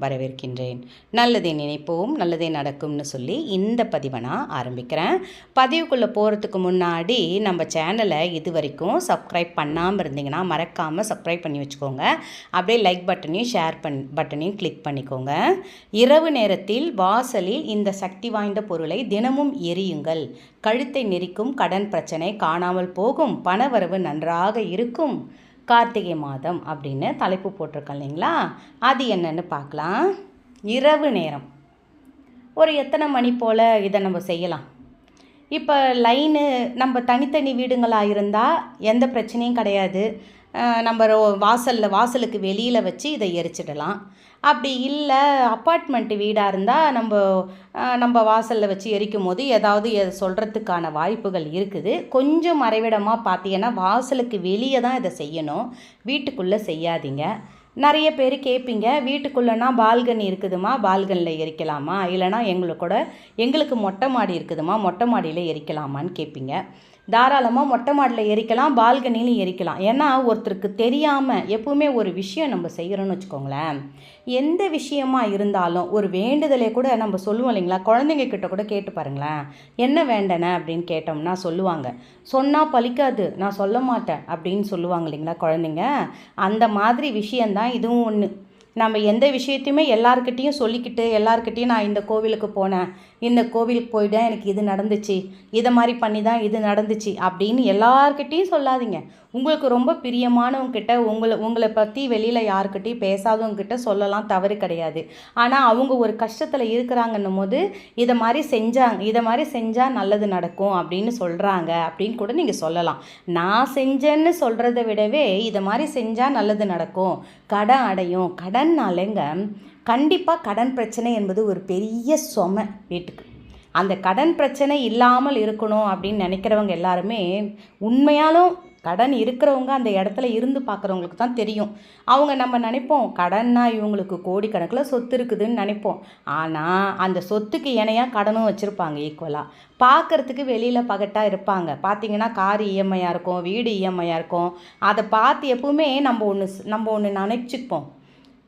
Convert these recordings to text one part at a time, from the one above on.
வரவேற்கின்றேன். நல்லதே நினைப்போம் நல்லதே நடக்கும்னு சொல்லி இந்த பதிவை நான் ஆரம்பிக்கிறேன். பதிவுக்குள்ளே போகிறதுக்கு முன்னாடி நம்ம சேனலை இது வரைக்கும் சப்ஸ்கிரைப் பண்ணாமல் இருந்தீங்கன்னா மறக்காமல் சப்ஸ்கிரைப் பண்ணி வச்சுக்கோங்க. அப்படியே லைக் பட்டனையும் ஷேர் பண் பட்டனையும் கிளிக் பண்ணிக்கோங்க. இரவு நேரத்தில் வாசலில் இந்த சக்தி வாய்ந்த பொருளை தினமும் எரியுங்கள். கழுத்தை நெரிக்கும் கடன் பிரச்சனை காணாமல் போகும். பணவரவு நன்றாக இருக்கும். கார்த்திகை மாதம் அப்படின்னு தலைப்பு போட்டிருக்கோம் இல்லைங்களா? அது என்னன்னு பார்க்கலாம். இரவு நேரம். ஒரு எத்தனை மணி போல் இதை நம்ம செய்யலாம்? இப்போ லைனு நம்ம தனித்தனி வீடுங்களாக இருந்தால் எந்த பிரச்சனையும் கிடையாது. நம்ம ரோ- வாசலுக்கு வெளியில் வச்சு இதை எரிச்சிடலாம். அப்படி இல்லை அப்பார்ட்மெண்ட் வீடாக இருந்தால் நம்ம நம்ம வாசலில் வச்சு எரிக்கும் போது ஏதாவது சொல்கிறதுக்கான வாய்ப்புகள் இருக்குது. கொஞ்சம் மறைவிடமாக பார்த்தீங்கன்னா வாசலுக்கு வெளியே தான் இதை செய்யணும். வீட்டுக்குள்ளே செய்யாதீங்க. நிறைய பேர் கேட்பீங்க வீட்டுக்குள்ளேனா பால்கனி இருக்குதுமா பால்கனியில் எரிக்கலாமா? இல்லைனா எங்களுக்கு கூட எங்களுக்கு மொட்டை மாடி இருக்குதுமா மொட்டை மாடியில் எரிக்கலாமான்னு கேட்பீங்க தாராளமாக மொட்டை மாடியில் எரிக்கலாம் பால்கனிலையும் எரிக்கலாம். ஏன்னா ஒருத்தருக்கு தெரியாமல் எப்பவுமே ஒரு விஷயம் நம்ம செய்கிறோன்னு வச்சுக்கோங்களேன். எந்த விஷயமா இருந்தாலும் ஒரு வேண்டுதலை கூட நம்ம சொல்லுவோம் இல்லைங்களா? குழந்தைங்க கிட்ட கூட கேட்டு பாருங்களேன். என்ன வேண்டன? அப்படின்னு கேட்டோம்னா சொல்லுவாங்க. சொன்னால் பலிக்காது நான் சொல்ல மாட்டேன். அப்படின்னு சொல்லுவாங்க இல்லைங்களா குழந்தைங்க? அந்த மாதிரி விஷயந்தான் இதுவும் ஒன்று நம்ம எந்த விஷயத்தையுமே எல்லாருக்கிட்டேயும் சொல்லிக்கிட்டு எல்லார்கிட்டேயும் நான் இந்த கோவிலுக்கு போனேன். இந்த கோவிலுக்கு போயிட்டேன் எனக்கு இது நடந்துச்சு. இதை மாதிரி பண்ணி தான் இது நடந்துச்சு அப்படின்னு எல்லாருக்கிட்டேயும் சொல்லாதீங்க. உங்களுக்கு ரொம்ப பிரியமானவங்கிட்ட உங்களை உங்களை பற்றி வெளியில் யாருக்கிட்டையும் பேசாதவங்கக்கிட்ட சொல்லலாம் தவறு கிடையாது. ஆனால் அவங்க ஒரு கஷ்டத்தில் இருக்கிறாங்கன்னும் போது இதை மாதிரி செஞ்சாங்க இதை மாதிரி செஞ்சால் நல்லது நடக்கும் அப்படின்னு சொல்கிறாங்க அப்படின்னு கூட நீங்கள் சொல்லலாம். நான் செஞ்சேன்னு சொல்கிறத விடவே இதை மாதிரி செஞ்சால் நல்லது நடக்கும். கடன் அடையும். கடன்னாலேங்க கண்டிப்பாக கடன் பிரச்சனை என்பது ஒரு பெரிய சுமை வீட்டுக்கு. அந்த கடன் பிரச்சனை இல்லாமல் இருக்கணும் அப்படின்னு நினைக்கிறவங்க எல்லாருமே உண்மையாலும் கடன் இருக்கிறவங்க அந்த இடத்துல இருந்து பார்க்குறவங்களுக்கு தான் தெரியும். அவங்க நம்ம நினைப்போம் கடன்னா இவங்களுக்கு கோடிக்கணக்கில் சொத்து இருக்குதுன்னு நினைப்போம். ஆனால் அந்த சொத்துக்கு இணையாக கடனும் வச்சுருப்பாங்க ஈக்குவலாக பார்க்கறதுக்கு வெளியில் பகட்டாக இருப்பாங்க. பார்த்தீங்கன்னா கார் இஎம்ஐயாக இருக்கும் வீடு இஎம்ஐயாக இருக்கும். அதை பார்த்து எப்பவுமே நம்ம ஒன்று நம்ம ஒன்று நினச்சிப்போம்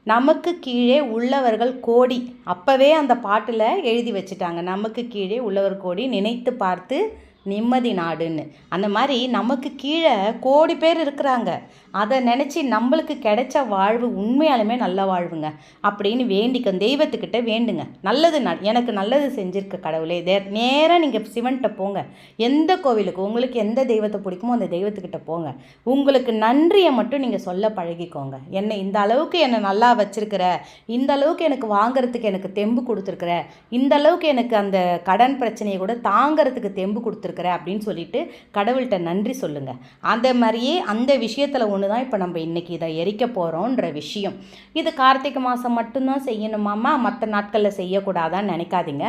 நமக்கு கீழே உள்ளவர்கள் கோடி. அப்போவே அந்த பாட்டில் எழுதி வச்சுட்டாங்க. நமக்கு கீழே உள்ளவர் கோடி நினைத்து பார்த்து நிம்மதி நாடுன்னு. அந்த மாதிரி நமக்கு கீழே கோடி பேர் இருக்கிறாங்க. அதை நினச்சி நம்மளுக்கு கிடைச்ச வாழ்வு உண்மையாலுமே நல்ல வாழ்வுங்க. அப்படின்னு வேண்டிக்க தெய்வத்துக்கிட்ட வேண்டுங்க. நல்லது எனக்கு நல்லது செஞ்சுருக்க கடவுளே. தே நேராக நீங்கள் சிவன்கிட்ட போங்க. எந்த கோவிலுக்கு உங்களுக்கு எந்த தெய்வத்தை பிடிக்குமோ அந்த தெய்வத்துக்கிட்ட போங்க. உங்களுக்கு நன்றியை மட்டும் நீங்கள் சொல்ல பழகிக்கோங்க. என்னை இந்த அளவுக்கு என்னை நல்லா வச்சுருக்கிற இந்த அளவுக்கு எனக்கு வாங்குறதுக்கு எனக்கு தெம்பு கொடுத்துருக்குற இந்த அளவுக்கு எனக்கு அந்த கடன் பிரச்சனையை கூட தாங்கிறதுக்கு தெம்பு கொடுத்துருக்குற அப்படின்னு சொல்லிட்டு கடவுள்கிட்ட நன்றி சொல்லுங்கள் அந்த மாதிரியே அந்த விஷயத்தில் ஒன்று தான் இப்போ நம்ம இன்றைக்கி இதை எரிக்க போகிறோன்ற விஷயம். இது கார்த்திகை மாதம் மட்டும்தான் செய்யணுமாமா மற்ற நாட்களில் செய்யக்கூடாதான்னு நினைக்காதீங்க.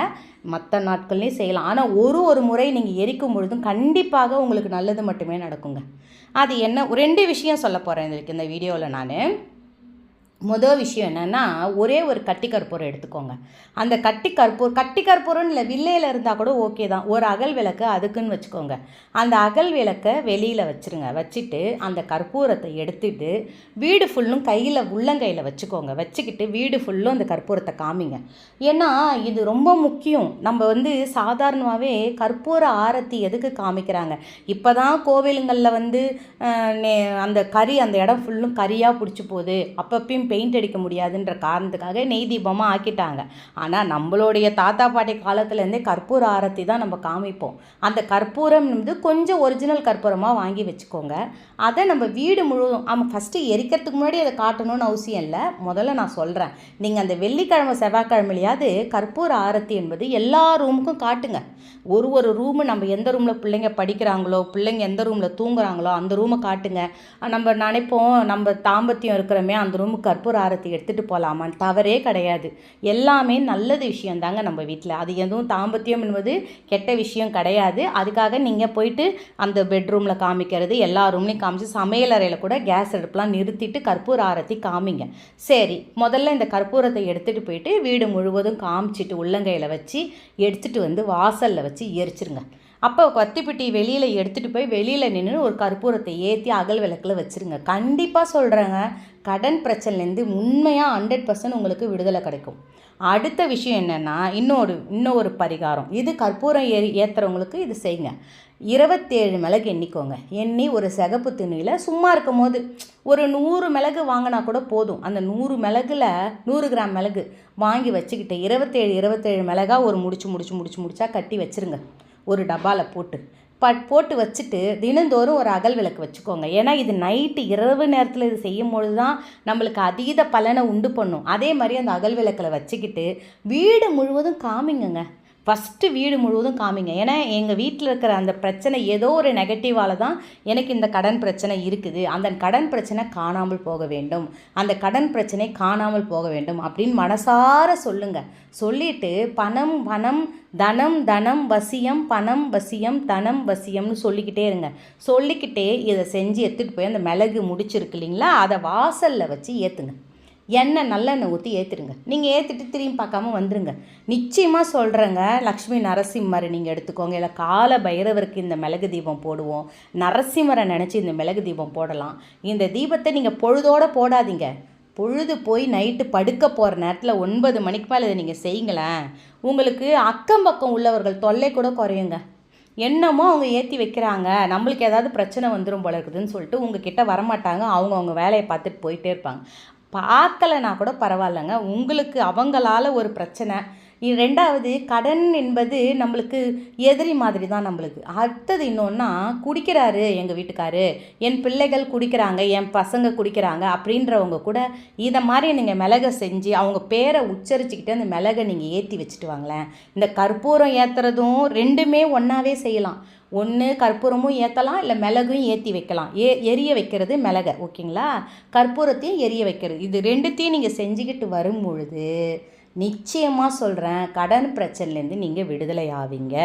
மற்ற நாட்கள்லேயும் செய்யலாம். ஆனால் ஒரு ஒரு முறை நீங்கள் எரிக்கும் பொழுதும் கண்டிப்பாக உங்களுக்கு நல்லது மட்டுமே நடக்குங்க. அது என்ன? ரெண்டு விஷயம் சொல்ல போகிறேன் இதுக்கு இந்த வீடியோவில் நான். முதல் விஷயம் என்னென்னா ஒரே ஒரு கட்டி கற்பூரம் எடுத்துக்கோங்க. அந்த கட்டி கற்பூர் கட்டி கற்பூரம் இல்லை வில்லையில் இருந்தால் கூட ஓகே தான். ஒரு அகல் விளக்கு அதுக்குன்னு வச்சுக்கோங்க. அந்த அகல் விளக்கை வெளியில் வச்சுருங்க. வச்சுட்டு அந்த கற்பூரத்தை எடுத்துட்டு வீடு ஃபுல்லும் கையில் உள்ளங்கையில் வச்சுக்கோங்க. வச்சுக்கிட்டு வீடு ஃபுல்லும் அந்த கற்பூரத்தை காமிங்க. ஏன்னா இது ரொம்ப முக்கியம். நம்ம வந்து சாதாரணமாகவே கற்பூர ஆரத்தி எதுக்கு காமிக்கிறாங்க? இப்போ தான் கோவிலுங்களில் வந்து நே- அந்த கறி அந்த இடம் ஃபுல்லும் கறியாக பிடிச்சி போகுது. அப்பப்பையும் பெயிண்ட் அடிக்க முடியாதுன்ற காரணத்துக்காக நெய் தீபமாக ஆக்கிட்டாங்க. ஆனால் நம்மளுடைய தாத்தா பாட்டி காலத்துலேருந்தே கற்பூர ஆரத்தி தான் நம்ம காமிப்போம். அந்த கற்பூரம் வந்து கொஞ்சம் ஒரிஜினல் கற்பூரமாக வாங்கி வச்சுக்கோங்க. அதை நம்ம வீடு முழுவதும் ஆமாம் ஃபஸ்ட்டு எரிக்கிறதுக்கு முன்னாடி அதை காட்டணும்னு அவசியம் இல்லை. முதல்ல நான் சொல்கிறேன் நீங்கள் அந்த வெள்ளிக்கிழமை செவ்வாய்க்கிழமையிலையாவது கற்பூர ஆரத்தி என்பது எல்லா ரூமுக்கும் காட்டுங்க. ஒரு ஒரு ரூமு நம்ம எந்த ரூமில் பிள்ளைங்க படிக்கிறாங்களோ பிள்ளைங்க எந்த ரூமில் தூங்குறாங்களோ அந்த ரூமை காட்டுங்க. நம்ம நினைப்போம் நம்ம தாம்பத்தியம் இருக்கிறோமே அந்த ரூமுக்கு கற்பூர ஆரத்தி எடுத்துகிட்டு போகலாமான்னு தவறே கிடையாது. எல்லாமே நல்லது விஷயம் தாங்க நம்ம வீட்டில் அது எதுவும் தாம்பத்தியம் என்பது கெட்ட விஷயம் கிடையாது. அதுக்காக நீங்கள் போயிட்டு அந்த பெட்ரூமில் காமிக்கிறது எல்லா ரூம்லையும் காமிச்சு சமையலறையில் கூட கேஸ் அடுப்புலாம் நிறுத்திட்டு கற்பூர ஆரத்தி காமிங்க. சரி முதல்ல இந்த கற்பூரத்தை எடுத்துகிட்டு போயிட்டு வீடு முழுவதும் காமிச்சிட்டு உள்ளங்கையில் வச்சு எடுத்துகிட்டு வந்து வாசலில் வச்சு எரிச்சிருங்க. அப்போ கத்திப்பெட்டி வெளியில் எடுத்துகிட்டு போய் வெளியில் நின்று ஒரு கற்பூரத்தை ஏற்றி அகல் விளக்கில் வச்சுருங்க. கண்டிப்பாக சொல்கிறேங்க கடன் பிரச்சனைலேருந்து உண்மையாக ஹண்ட்ரட் பர்சன்ட் உங்களுக்கு விடுதலை கிடைக்கும். அடுத்த விஷயம் என்னென்னா இன்னொரு இன்னொரு பரிகாரம். இது கற்பூரம் ஏறி ஏற்றுறவங்களுக்கு இது செய்யுங்க. இருபத்தேழு மிளகு எண்ணிக்கோங்க. எண்ணி ஒரு சிகப்பு துணியில் சும்மா இருக்கும் போது ஒரு நூறு மிளகு வாங்கினா கூட போதும். அந்த நூறு மிளகுல நூறு கிராம் மிளகு வாங்கி வச்சுக்கிட்டு இருபத்தேழு இருபத்தேழு மிளகா ஒரு முடிச்சு முடிச்சு முடிச்சு முடிச்சா கட்டி வச்சுருங்க. ஒரு டப்பாவில் போட்டு. பட் போட்டு வச்சுட்டு தினந்தோறும் ஒரு அகல் விளக்கு வச்சுக்கோங்க. ஏன்னா இது நைட்டு இரவு நேரத்தில் இது செய்யும் பொழுது தான் நம்மளுக்கு அதீத பலனை உண்டு பண்ணும். அதே மாதிரி அந்த அகல் விளக்கில் வச்சுக்கிட்டு வீடு முழுவதும் காமிங்கங்க. ஃபஸ்ட்டு வீடு முழுவதும் காமிங்க. ஏன்னா எங்கள் வீட்டில் இருக்கிற அந்த பிரச்சனை ஏதோ ஒரு நெகட்டிவால் தான் எனக்கு இந்த கடன் பிரச்சனை இருக்குது. அந்த கடன் பிரச்சனை காணாமல் போக வேண்டும். அந்த கடன் பிரச்சனை காணாமல் போக வேண்டும் அப்படின்னு மனசார சொல்லுங்கள் சொல்லிட்டு பணம் பணம் தனம் தனம் வசியம் பணம் வசியம் தனம் வசியம்னு சொல்லிக்கிட்டே இருங்க. சொல்லிக்கிட்டே இதை செஞ்சு எடுத்துகிட்டு போய் அந்த மிளகு முடிச்சிருக்கு இல்லைங்களா? அதை வாசலில் வச்சு ஏற்றுங்க எண்ணெய் நல்லெண்ணெய் ஊற்றி ஏற்றிடுங்க நீங்கள் ஏற்றிட்டு திரும்பி பார்க்காம வந்துடுங்க நிச்சயமாக சொல்கிறேங்க லக்ஷ்மி நரசிம்மரை நீங்கள் எடுத்துக்கோங்க. இல்லை கால பைரவருக்கு இந்த மிளகு தீபம் போடுவோம். நரசிம்மரை நினச்சி இந்த மிளகு தீபம் போடலாம். இந்த தீபத்தை நீங்கள் பொழுதோடு போடாதீங்க. பொழுது போய் நைட்டு படுக்க போகிற நேரத்தில் ஒன்பது மணிக்கு மேலே இதை நீங்கள் செய்யுங்களேன். உங்களுக்கு அக்கம் பக்கம் உள்ளவர்கள் தொல்லை கூட குறையுங்க. என்னமோ அவங்க ஏற்றி வைக்கிறாங்க. நம்மளுக்கு ஏதாவது பிரச்சனை வந்துடும் போல இருக்குதுன்னு சொல்லிட்டு உங்ககிட்ட வரமாட்டாங்க. அவங்க அவங்க வேலையை பார்த்துட்டு போயிட்டே இருப்பாங்க. பார்க்கலைன்னா கூட பரவாயில்லைங்க. உங்களுக்கு அவங்களால ஒரு பிரச்சனை ரெண்டாவது கடன் என்பது நம்மளுக்கு எதிரி மாதிரி தான் நம்மளுக்கு. அடுத்தது இன்னொன்னா குடிக்கிறாரு எங்கள் வீட்டுக்காரு. என் பிள்ளைகள் குடிக்கிறாங்க என் பசங்க குடிக்கிறாங்க அப்படின்றவங்க கூட இதை மாதிரி நீங்கள் மிளகை செஞ்சு அவங்க பேரை உச்சரிச்சுக்கிட்டு அந்த மிளகை நீங்கள் ஏற்றி வச்சுட்டு வாங்களேன். இந்த கற்பூரம் ஏற்றுறதும் ரெண்டுமே ஒன்றாவே செய்யலாம். ஒன்று கற்பூரமும் ஏற்றலாம் இல்லை மிளகும் ஏற்றி வைக்கலாம். ஏ எரிய வைக்கிறது மிளகை ஓகேங்களா? கற்பூரத்தையும் எரிய வைக்கிறது. இது ரெண்டுத்தையும் நீங்கள் செஞ்சுக்கிட்டு வரும் பொழுது நிச்சயமாக சொல்கிறேன் கடன் பிரச்சனைலேருந்து நீங்கள் விடுதலை ஆவீங்க.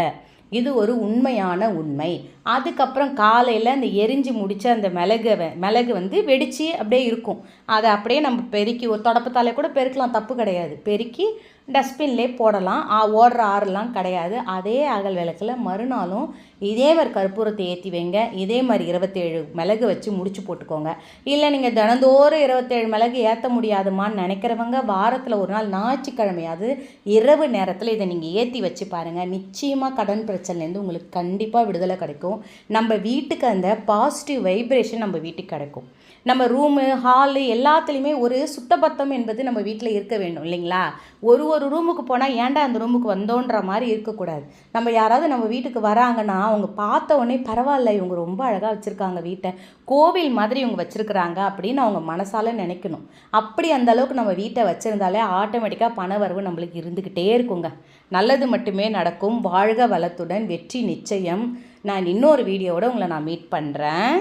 இது ஒரு உண்மையான உண்மை. அதுக்கப்புறம் காலையில் அந்த எரிஞ்சு முடித்த அந்த மிளகு மிளகு வந்து வெடித்து அப்படியே இருக்கும். அதை அப்படியே நம்ம பெருக்கி ஒரு தொடப்பத்தாலே கூட பெருக்கலாம் தப்பு கிடையாது. பெருக்கி டஸ்ட்பின்லேயே போடலாம். ஆ ஓடுற ஆறுலாம் கிடையாது. அதே அகல் விளக்கில் மறுநாளும் இதே மாதிரி கற்பூரத்தை ஏற்றி வைங்க. இதே மாதிரி இருபத்தேழு மிளகு வச்சு முடிச்சு போட்டுக்கோங்க. இல்லை நீங்கள் தினந்தோறும் இருபத்தேழு மிளகு ஏற்ற முடியாதுமான்னு நினைக்கிறவங்க வாரத்தில் ஒரு நாள் ஞாயிற்றுக்கிழமையாவது இரவு நேரத்தில் இதை நீங்கள் ஏற்றி வச்சு பாருங்கள் நிச்சயமாக கடன் பிரச்சனைலேருந்து உங்களுக்கு கண்டிப்பாக விடுதலை கிடைக்கும். நம்ம வீட்டுக்கு அந்த பாசிட்டிவ் வைப்ரேஷன் நம்ம வீட்டுக்கு கிடைக்கும். நம்ம ரூமு ஹாலு எல்லாத்துலேயுமே ஒரு சுத்தபத்தம் என்பது நம்ம வீட்டில் இருக்க வேண்டும் இல்லைங்களா? ஒரு ஒரு ரூமுக்கு போனால் ஏன்டா அந்த ரூமுக்கு வந்தோன்ற மாதிரி இருக்கக்கூடாது. நம்ம யாராவது நம்ம வீட்டுக்கு வராங்கன்னா அவங்க பார்த்த உடனே பரவாயில்ல இவங்க ரொம்ப அழகாக வச்சுருக்காங்க வீட்டை. கோவில் மாதிரி இவங்க வச்சுருக்குறாங்க அப்படின்னு அவங்க மனசால நினைக்கணும். அப்படி அந்த அளவுக்கு நம்ம வீட்டை வச்சுருந்தாலே ஆட்டோமேட்டிக்காக பண வரவு நம்மளுக்கு இருந்துக்கிட்டே இருக்குங்க. நல்லது மட்டுமே நடக்கும். வாழ்க வளத்துடன் வெற்றி நிச்சயம். நான் இன்னொரு வீடியோவோட உங்களை நான் மீட் பண்ணுறேன்